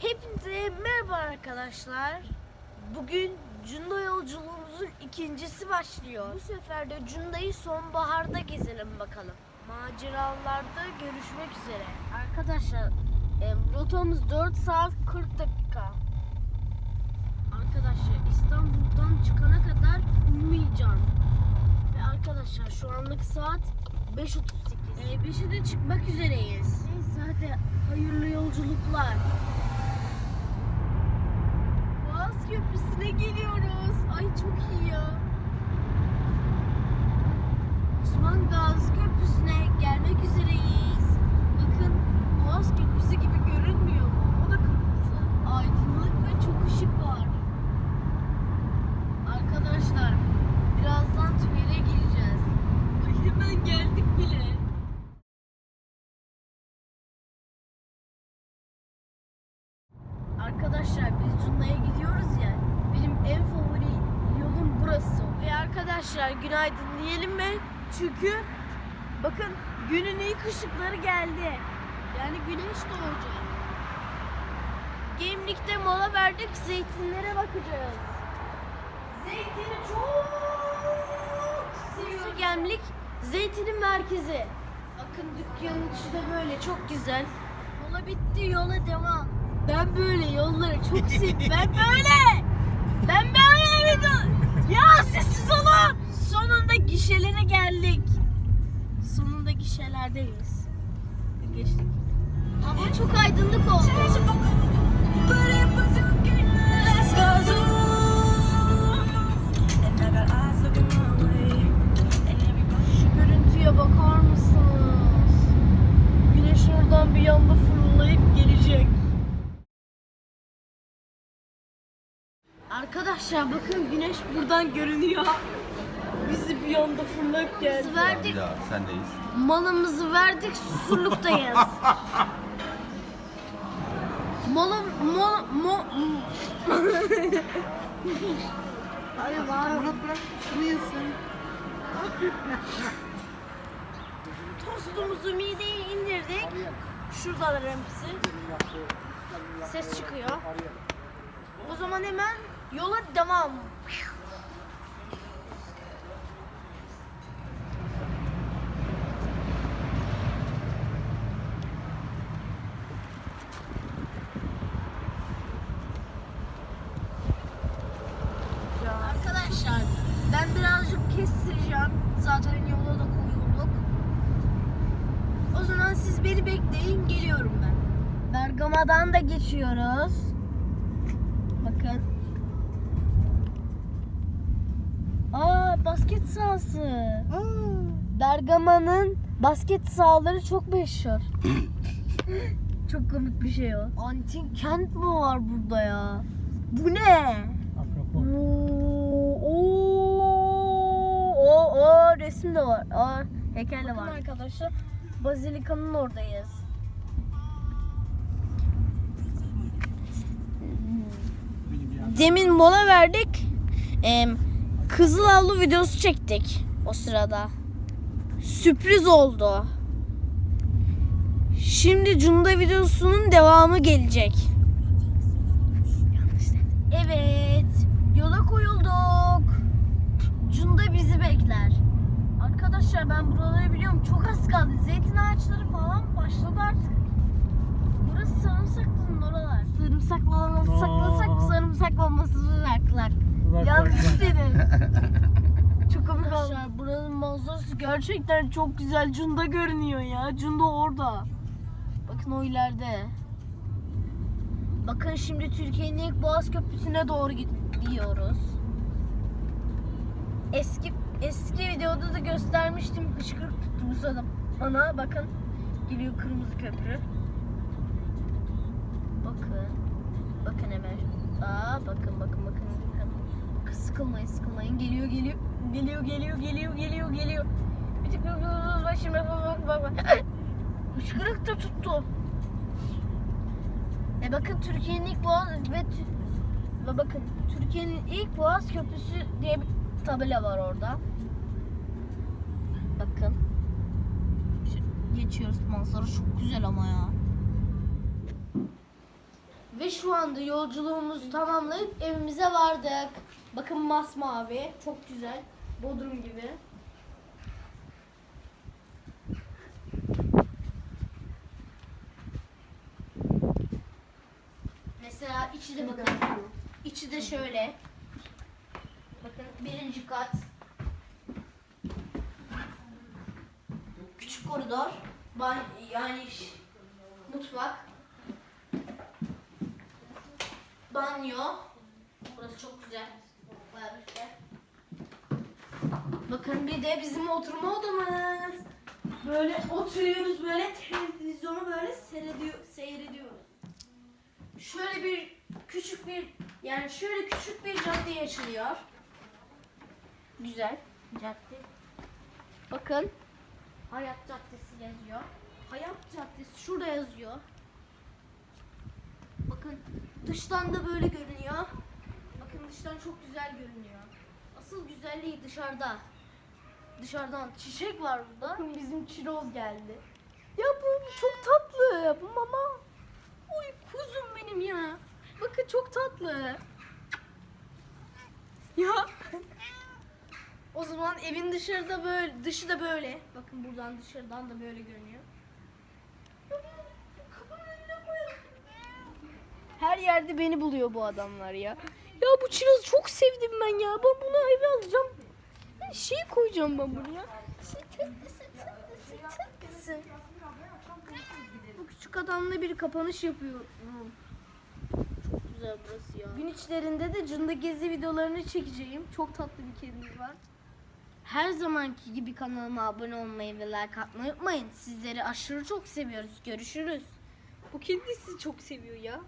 Hepinize merhaba arkadaşlar. Bugün Cunda yolculuğumuzun ikincisi başlıyor. Bu sefer de Cunda'yı sonbaharda gezelim bakalım. Maceralarda görüşmek üzere. Arkadaşlar em, rotamız 4 saat 40 dakika. Arkadaşlar İstanbul'dan çıkana kadar uyumayacağım. Ve arkadaşlar şu anlık saat 5.38. Ee, 5'e de çıkmak üzereyiz. Neyse hadi hayırlı yolculuklar. Köprüsü'ne geliyoruz. Ay çok iyi ya. Osman Gazi Köprüsü'ne gelmek üzereyiz. Bakın Boğaz Köprüsü gibi görünmüyor mu? O da kırmızı. Aydınlık ve çok ışık var. Arkadaşlar birazdan tünele gireceğiz. Ay hemen geldik bile. Arkadaşlar biz Cunda'ya gidiyoruz ya. Benim en favori yolum burası. Ve arkadaşlar günaydın diyelim mi? Çünkü bakın günün ilk ışıkları geldi. Yani güneş doğacak. Gemlik'te mola verdik. Zeytinlere bakacağız. Zeytini çok seviyorum. Gemlik zeytinin merkezi. Bakın dükkanın içi de böyle çok güzel. Mola bitti yola devam. Ben böyle yolları çok seviyorum. Ben böyle. Ben böyle. Ya sessiz olun. Sonunda gişelere geldik. Sonunda gişelerdeyiz. Geçtik. Hava çok aydınlık oldu. Şu Arkadaşlar bakın güneş buradan görünüyor. Bizi bir anda fırlayıp geldi. Verdik. Bir daha sendeyiz. Malımızı verdik, susurluktayız. Malım, mo, mo... Hadi var. Murat bırak, şunu yesin. Tostumuzu mideye indirdik. Şuradalar hepsi. Ses çıkıyor. O zaman hemen yola devam. Arkadaşlar ben birazcık kestireceğim. Zaten yola da koyulduk. O zaman siz beni bekleyin geliyorum ben. Bergama'dan da geçiyoruz. Bakın. Aa basket sahası. Bergama'nın basket sahaları çok meşhur. çok komik bir şey o. Antik kent mi var burada ya? Bu ne? Oo, oo, o, o resim de var. Aa, heykel de var. arkadaşlar Bazilika'nın oradayız. Demin mola verdik. Em, Kızıl Avlu videosu çektik o sırada. Sürpriz oldu. Şimdi Cunda videosunun devamı gelecek. Evet. Yola koyulduk. Cunda bizi bekler. Arkadaşlar ben buraları biliyorum. Çok az kaldı. Zeytin ağaçları falan başladı artık. Burası sarımsaklının oralar. Saklasak saklak. Yanlış dedim. Çok komik oldu. Arkadaşlar buranın manzarası gerçekten çok güzel. Cunda görünüyor ya. Cunda orada. Bakın o ileride. Bakın şimdi Türkiye'nin ilk Boğaz Köprüsü'ne doğru gidiyoruz. Eski eski videoda da göstermiştim. Hıçkırık tuttu adam. Bana bakın. Geliyor kırmızı köprü. Bakın. Bakın hemen. Aa bakın bakın bakın. Sıkılmayın sıkılmayın. Geliyor geliyor. Geliyor geliyor geliyor geliyor geliyor. Bir tık bak şimdi bak bak bak. Hıçkırık da tuttu. E bakın Türkiye'nin ilk boğaz ve, ve bakın Türkiye'nin ilk boğaz köprüsü diye bir tabela var orada. Bakın. Geçiyoruz manzara çok güzel ama ya. Ve şu anda yolculuğumuzu tamamlayıp evimize vardık. Bakın masmavi. Çok güzel. Bodrum gibi. Mesela içi de bakın. İçi de şöyle. Bakın birinci kat. Küçük koridor. Yani mutfak. Banyo. Burası çok güzel. Bakın bir de bizim oturma odamız. Böyle oturuyoruz böyle televizyonu böyle seyrediyor, seyrediyoruz. Şöyle bir küçük bir yani şöyle küçük bir cadde açılıyor. Güzel cadde. Bakın Hayat Caddesi yazıyor. Hayat Caddesi şurada yazıyor. Bakın dıştan da böyle görünüyor. Dıştan çok güzel görünüyor. Asıl güzelliği dışarıda. Dışarıdan çiçek var burada. Bakın bizim çiroz geldi. Ya bu çok tatlı. Bu mama. Oy kuzum benim ya. Bakın çok tatlı. Ya. O zaman evin dışarıda böyle, dışı da böyle. Bakın buradan dışarıdan da böyle görünüyor. Her yerde beni buluyor bu adamlar ya. Ya bu çirozu çok sevdim ben ya. Ben bunu eve alacağım. Şey koyacağım ben buraya. Şey. Bu küçük adamla bir kapanış yapıyor. Çok güzel burası ya. Gün içlerinde de cında gezi videolarını çekeceğim. Çok tatlı bir kedimiz var. Her zamanki gibi kanalıma abone olmayı ve like atmayı unutmayın. Sizleri aşırı çok seviyoruz. Görüşürüz. Bu kedi sizi çok seviyor ya.